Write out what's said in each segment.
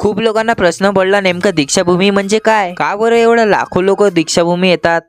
खूप लोकांना प्रश्न पडला नेमकं दीक्षाभूमी म्हणजे काय? का बरं एवढं लाखो लोक दीक्षाभूमी येतात?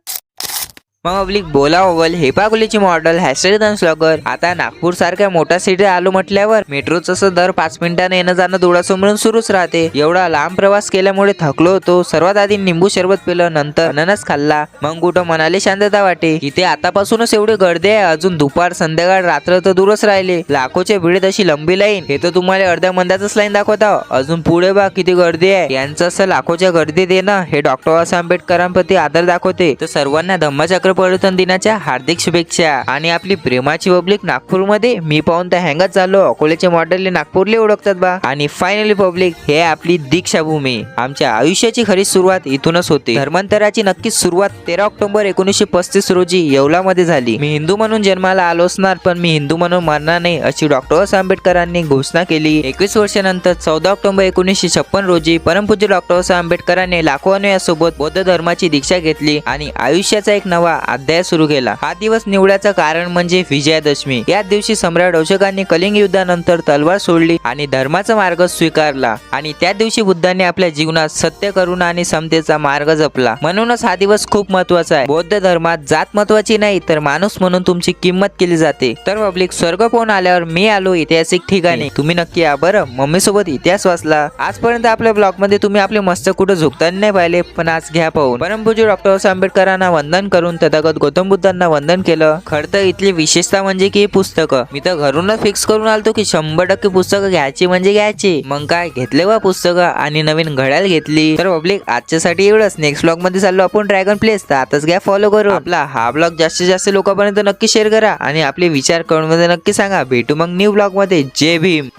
मग पब्लिक बोला ओवल हेपागुलीची मॉडेल हॅशटॅग स्लॉगर आता नागपूर सारख्या मोठ्या सिटी आलो म्हटल्यावर मेट्रोचं दर पाच मिनिटाने येणं जाणं डोळासमोरून सुरूच राहते. एवढा लांब प्रवास केल्यामुळे थकलो होतो. सर्वात आधी निंबू सरबत पिलं नंतर अननस खाल्ला. मग कुठं मनाली शांतता वाटे. इथे आतापासूनच एवढी गर्दी आहे. अजून दुपार संध्याकाळ रात्र तर दूरच राहिले. लाखोच्या भिडत अशी लंबी लाईन. हे तर तुम्हाला अर्ध्या मंदातच लाईन दाखवता अजून पुढे बा किती गर्दी आहे. यांचं असं लाखोच्या गर्दीत येणं हे डॉक्टर बाबासाहेब आंबेडकरांप्रती आदर दाखवते. तर सर्वांना धम्मचक्र परिवर्तन दिनाच्या हार्दिक शुभेच्छा. आणि आपली प्रेमाची पब्लिक नागपूरमध्ये मी पाहून तर हँगच झालो. अकोल्याचे मॉडेल नागपूरले ओळखतात बा. आणि फायनली पब्लिक हे आपली दीक्षाभूमी. आमच्या आयुष्याची खरी सुरुवात इथूनच होते. धर्मांतराची नक्कीच सुरुवात तेरा ऑक्टोबर एकोणीसशे पस्तीस रोजी येवलामध्ये झाली. मी हिंदू म्हणून जन्माला आलो असणार पण मी हिंदू म्हणून मरणार नाही अशी डॉक्टर आंबेडकरांनी घोषणा केली. एकवीस वर्षानंतर चौदा ऑक्टोबर एकोणीसशे छप्पन रोजी परमपूज्य डॉक्टर आंबेडकरांनी लाखो अनुयासोबत बौद्ध धर्माची दीक्षा घेतली आणि आयुष्याचा एक नवा अध्याय सुरू केला. हा दिवस निवड्याचं कारण म्हणजे विजयादशमी. या दिवशी सम्राट अशोकांनी कलिंग युद्धानंतर तलवार सोडली आणि धर्माचा मार्ग स्वीकारला आणि त्या दिवशी बुद्धांनी आपल्या जीवनात सत्य करुणा आणि समतेचा मार्ग जपला. म्हणूनच हा दिवस खूप महत्त्वाचा आहे. बौद्ध धर्मात जात महत्वाची नाही तर माणूस म्हणून तुमची किंमत केली जाते. तर पब्लिक स्वर्ग पाहून आल्यावर मी आलो ऐतिहासिक ठिकाणी. तुम्ही नक्की या बरं. मम्मी सोबत इतिहास वाचला. आजपर्यंत आपल्या ब्लॉगमध्ये तुम्ही आपले मस्त कुठं झुकताना नाही पाहिले पण आज घ्या पाहून. परमपूजी डॉक्टर आंबेडकरांना वंदन करून तर तथागत गौतम बुद्धांना वंदन केलं. खरं तर इथली विशेषता म्हणजे की ही पुस्तकं. मी तर घरूनच फिक्स करून आलतो की शंभर टक्के पुस्तकं घ्यायची म्हणजे घ्यायची. मग काय घेतले वा पुस्तकं आणि नवीन घड्याळ घेतली. तर पब्लिक आजच्यासाठी एवढंच. नेक्स्ट ब्लॉगमध्ये चाललो आपण ड्रॅगन प्लेस तर आताच घ्या फॉलो करू आपला हा ब्लॉग जास्तीत जास्त लोकांपर्यंत नक्की शेअर करा. आणि आपले विचार करून मध्ये नक्की सांगा. भेटू मग न्यू ब्लॉगमध्ये. जय भीम.